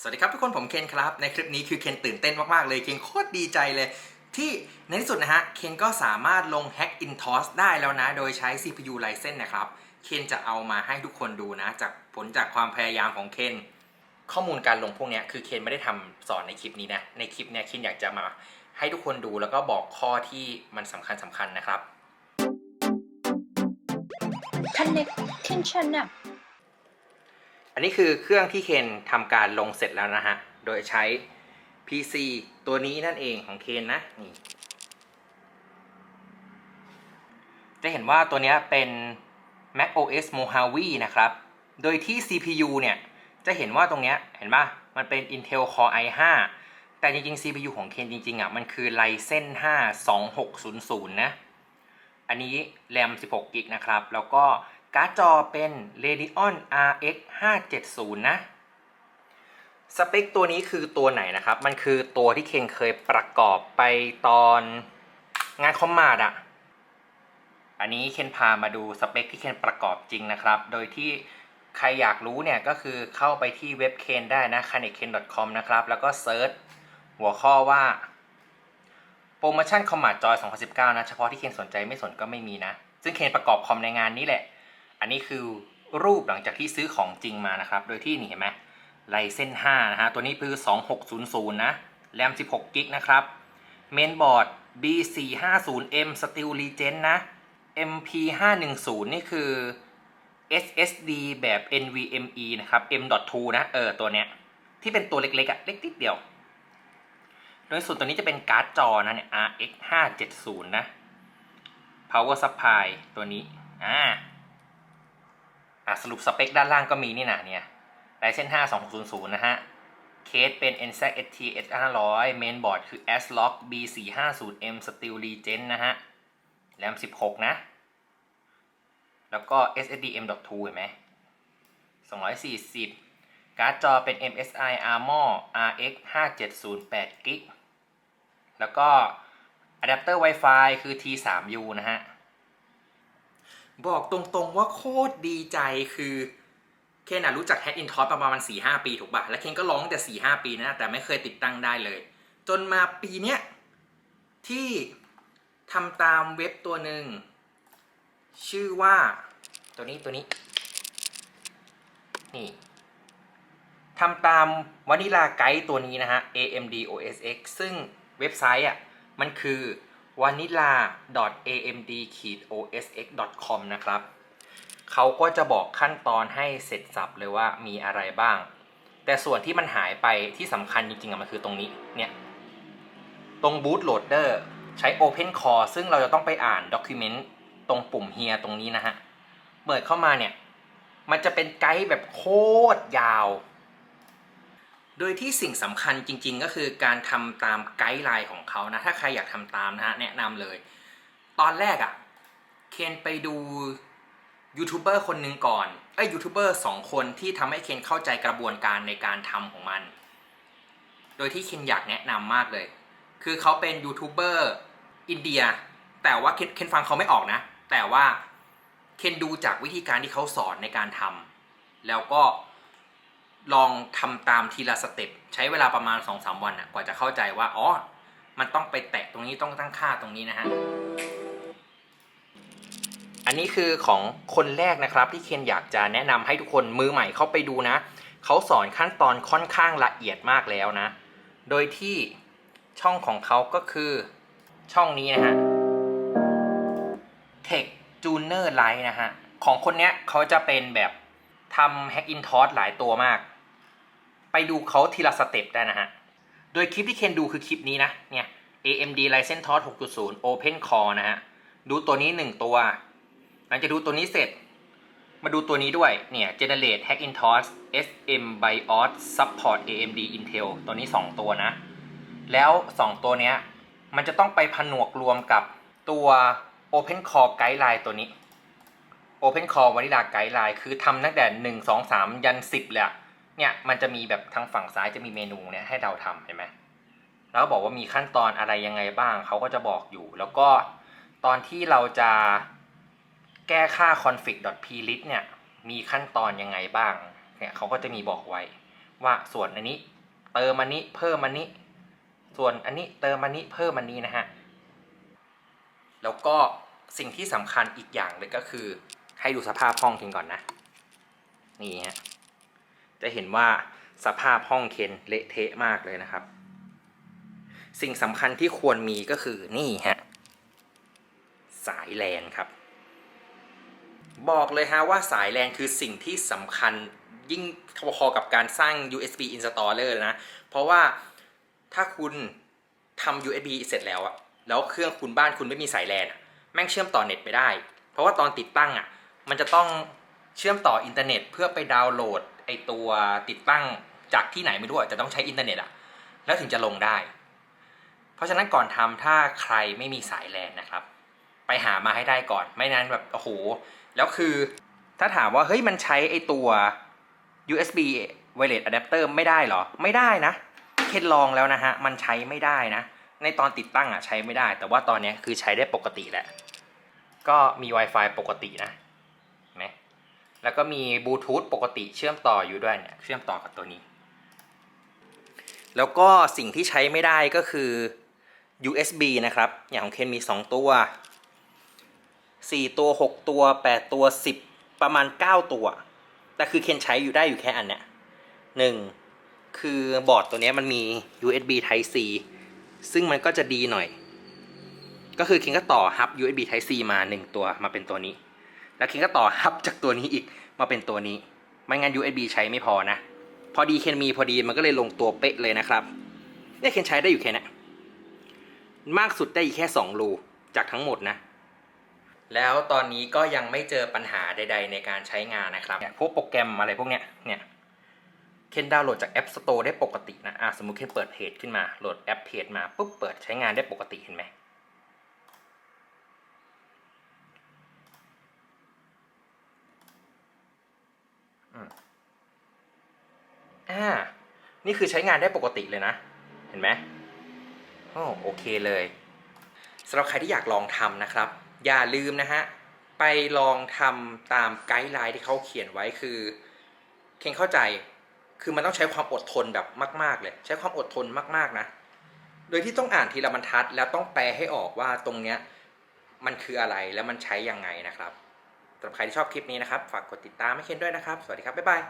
สวัสดีครับทุกคนผมเคนครับ ในคลิปนี้คือเคนตื่นเต้นมาก ๆ เลย เคนโคตรดีใจเลย ที่ในที่สุดนะฮะ เคนก็สามารถลง Hack InTOS ได้แล้วนะ โดยใช้ CPU Ryzen นะครับ เคนจะเอามาให้ทุกคนดูนะ จากผลจากความพยายามของเคนข้อมูลการลงพวกเนี้ยคือเคนไม่ได้ทำสอนในคลิปนี้นะ ในคลิปเนี้ยเคนอยากจะมาให้ทุกคนดูแล้วก็บอกข้อที่มันสำคัญสำคัญนะครับ Connection up อันนี้คือเครื่องที่เคนทำการลงเสร็จแล้วนะฮะ โดยใช้ PC ตัวนี้นั่นเองของเคนนะนี่จะเห็นว่าตัวนี้เป็น Mac OS Mojave นะครับ โดยที่ CPU เนี่ย จะเห็นว่าตรงเนี้ยเห็นปะมันเป็น Intel Core i5 แต่จริงๆ CPU ของเคนจริงๆอะมันคือ Ryzen 5 2600 นะ อันนี้แรม16กิกนะครับ แล้วก็ การ์ดจอเป็น Radeon RX 570 นะ สเปคตัวนี้คือตัวไหนนะครับ มันคือตัวที่เคนเคยประกอบไปตอนงานคอมมาดอะอันนี้เคนพามาดูสเปคที่เคนประกอบจริงนะครับ โดยที่ใครอยากรู้เนี่ยก็คือเข้าไปที่เว็บเคนได้นะ c a n e k e n c o m นะครับ แล้วก็เซิร์ชหัวข้อว่าโปรโมชั่นคอมมาดจอย 2019 นะ เฉพาะที่เคนสนใจไม่สนก็ไม่มีนะ ซึ่งเคนประกอบคอมในงานนี้แหละ อันนี้คือรูปหลังจากที่ซื้อของจริงมานะครับ โดยที่นี่เห็นไหมไลเซน5นะฮะ ตัวนี้คือ 2600 นะ แรม 16กิกนะครับ เมนบอร์ด B450M Steel Legend นะ MP510 นี่คือ SSD แบบ NVMe นะครับ M.2 นะ เออ ตัวเนี้ย ที่เป็นตัวเล็กๆอะ เล็กนิดเดียว โดยส่วนตัวนี้จะเป็นการ์ดจอนะเนี่ย RX 570นะ power supply ตัวนี้ อ่า อะสรุปสเปคด้านล่างก็มีนี่นะเนี่ย Ryzen 5 2600 นะฮะ เคสเป็น NZ ST S500 เมนบอร์ดคือ ASRock B450M Steel Legend นะฮะ แรม 16 นะ แล้วก็ SSD M.2 เห็นไหม240 การ์ดจอเป็น MSI Armor RX 570 8 g b แล้วก็อะแดปเตอร์ Wi-Fi คือ T3U นะฮะ บอกตรงๆว่าโคตรดีใจคือเคนอะรู้จัก Hack in t o s ประมาณ4-5ปีถูกป่ะและเคนก็ร้องแต่4-5ปีนะ แต่ไม่เคยติดตั้งได้เลย จนมาปีเนี้ยที่ทำตามเว็บตัวหนึ่ง ชื่อว่าตัวนี้ตัวนี้ นี่ทำตามวานิลาไกด์ตัวนี้นะฮะ AMD OS X ซึ่งเว็บไซต์อะมันคือ vanilla.amd-osx.com นะครับเขาก็จะบอกขั้นตอนให้เสร็จสับเลยว่ามีอะไรบ้าง แต่ส่วนที่มันหายไปที่สำคัญจริงๆอะมันคือตรงนี้เนี่ยตรง bootloader ใช้ open core ซึ่งเราจะต้องไปอ่าน document ตรงปุ่ม here ตรงนี้นะฮะเปิดเข้ามาเนี่ย มันจะเป็นไกด์แบบโคตรยาว โดยที่สิ่งสำคัญจริง ๆ ก็คือการทำตามไกด์ไลน์ของเขานะ ถ้าใครอยากทำตามนะฮะแนะนำเลย ตอนแรกอะ่ะ เคนไปดูยูทูบเบอร์คนหนึ่งก่อนเอ้ยูทูบเบอร์สองคนที่ทำให้เคนเข้าใจกระบวนการในการทำของมัน โดยที่เคนอยากแนะนำมากเลย คือเขาเป็นยูทูบเบอร์อินเดีย แต่ว่าเคนเคนฟังเขาไม่ออกนะ แต่ว่าเคนดูจากวิธีการที่เขาสอนในการทำแล้วก็ ลองทำตามทีละสเต็ปใช้เวลาประมาณ2อสวันอะกว่าจะเข้าใจว่าอ๋อมันต้องไปแตะตรงนี้ต้องตั้งค่าตรงนี้นะฮะอันนี้คือของคนแรกนะครับที่เคนอยากจะแนะนำให้ทุกคนมือใหม่เข้าไปดูนะเขาสอนขั้นตอนค่อนข้างละเอียดมากแล้วนะ โดยที่ช่องของเขาก็คือช่องนี้นะฮะ Tech Tuner Lite นะฮะ ของคนเนี้ยเขาจะเป็นแบบทำ Hack in t o s หลายตัวมาก ไปดูเขาทีละสเต็ปได้นะฮะ โดยคลิปที่เคนดูคือคลิปนี้นะ เนี่ย AMD Ryzen TOS 6.0 Open Core นะฮะ ดูตัวนี้ 1 ตัว หลังจากดูตัวนี้เสร็จ มาดูตัวนี้ด้วย เนี่ย Generate Hackintosh SM BIOS Support AMD Intel ตัวนี้ 2 ตัวนะ แล้ว 2 ตัวเนี้ย มันจะต้องไปผนวกรวมกับตัว Open Core Guideline ตัวนี้ Open Core Vanilla Guideline คือทำตั้งแต่ 1 2 3 ยัน 10 เลยอะ เนี่ยมันจะมีแบบทางฝั่งซ้ายจะมีเมนูเนี่ยให้เราทำเห็นไหมแล้วบอกว่ามีขั้นตอนอะไรยังไงบ้างเขาก็จะบอกอยู่ แล้วก็ตอนที่เราจะแก้ค่า config.plist เนี่ยมีขั้นตอนยังไงบ้างเนี่ยเขาก็จะมีบอกไว้ ว่าส่วนอันนี้เติมอันนี้เพิ่มอันนี้ ส่วนอันนี้เติมอันนี้เพิ่มอันนี้นะฮะแล้วก็สิ่งที่สำคัญอีกอย่างเลยก็คือ ให้ดูสภาพห้องเคนก่อนนะ นี่ฮะ จะเห็นว่าสภาพห้องเคนเละเทะมากเลยนะครับ สิ่งสำคัญที่ควรมีก็คือนี่ฮะสายแลนครับ บอกเลยฮะว่าสายแลนคือสิ่งที่สำคัญยิ่งพอกับการสร้าง USB installer นะ เพราะว่าถ้าคุณทำ USB เสร็จแล้วอะแล้วเครื่องคุณบ้านคุณไม่มีสายแลนอะแม่งเชื่อมต่อเน็ตไม่ได้ เพราะว่าตอนติดตั้งอะมันจะต้อง เชื่อมต่ออินเทอร์เน็ต เพื่อไปดาวน์โหลดไอตัวติดตั้งจากที่ไหนไม่รู้จะต้องใช้อินเทอร์เน็ตอะแล้วถึงจะลงได้ เพราะฉะนั้นก่อนทำถ้าใครไม่มีสายแลนนะครับ ไปหามาให้ได้ก่อน ไม่นั้นแบบโอ้โหแล้วคือถ้าถามว่าเฮ้ยมันใช้ไอตัว USB wireless adapter ไม่ได้เหรอ ไม่ได้นะเคนลองแล้วนะฮะ มันใช้ไม่ได้นะ ในตอนติดตั้งอะใช้ไม่ได้ แต่ว่าตอนนี้คือใช้ได้ปกติแหละ ก็มี Wi-Fi ปกตินะ แล้วก็มีบลูทูธปกติเชื่อมต่ออยู่ด้วยเนี่ยเชื่อมต่อกับตัวนี้ แล้วก็สิ่งที่ใช้ไม่ได้ก็คือ USB นะครับ อย่างของเคนมี 2 ตัว 4 ตัว 6 ตัว 8 ตัว 10 ประมาณ 9 ตัว แต่คือเคนใช้อยู่ได้อยู่แค่อันเนี้ยหนึ่งคือบอร์ดตัวนี้มันมี USB Type C ซึ่งมันก็จะดีหน่อย ก็คือเคนก็ต่อฮับ USB Type C มา 1 ตัวมาเป็นตัวนี้ แล้วเคนก็ต่อฮับจากตัวนี้อีกมาเป็นตัวนี้ ไม่งั้น USB ใช้ไม่พอนะ พอดีเคนมีพอดีมันก็เลยลงตัวเป๊ะเลยนะครับเนี่ยเคนใช้ได้อยู่แค่นี้ยมากสุดได้อีกแค่2รูจากทั้งหมดนะแล้วตอนนี้ก็ยังไม่เจอปัญหาใด ๆ ในการใช้งานนะครับพวกโปรแกรมอะไรพวกเนี้ยเนี่ยเคนดาวน์โหลดจาก App Store ได้ปกตินะอะสมมุติเคนเปิดเพจขึ้นมาโหลดแอปเพจมาปุ๊บเปิดใช้งานได้ปกติเห็นไหม อ่า นี่คือใช้งานได้ปกติเลยนะ เห็นไหมโอ้โอเคเลยสำหรับใครที่อยากลองทำนะครับ อย่าลืมนะฮะ ไปลองทำตามไกด์ไลน์ที่เขาเขียนไว้คือ เคนเข้าใจ คือมันต้องใช้ความอดทนแบบมาก ๆ เลย ใช้ความอดทนมาก ๆ นะ โดยที่ต้องอ่านทีละบรรทัด แล้วต้องแปลให้ออกว่าตรงเนี้ยมันคืออะไรแล้วมันใช้ยังไงนะครับสำหรับใครที่ชอบคลิปนี้นะครับ ฝากกดติดตามให้เคนด้วยนะครับ สวัสดีครับ บ๊ายบาย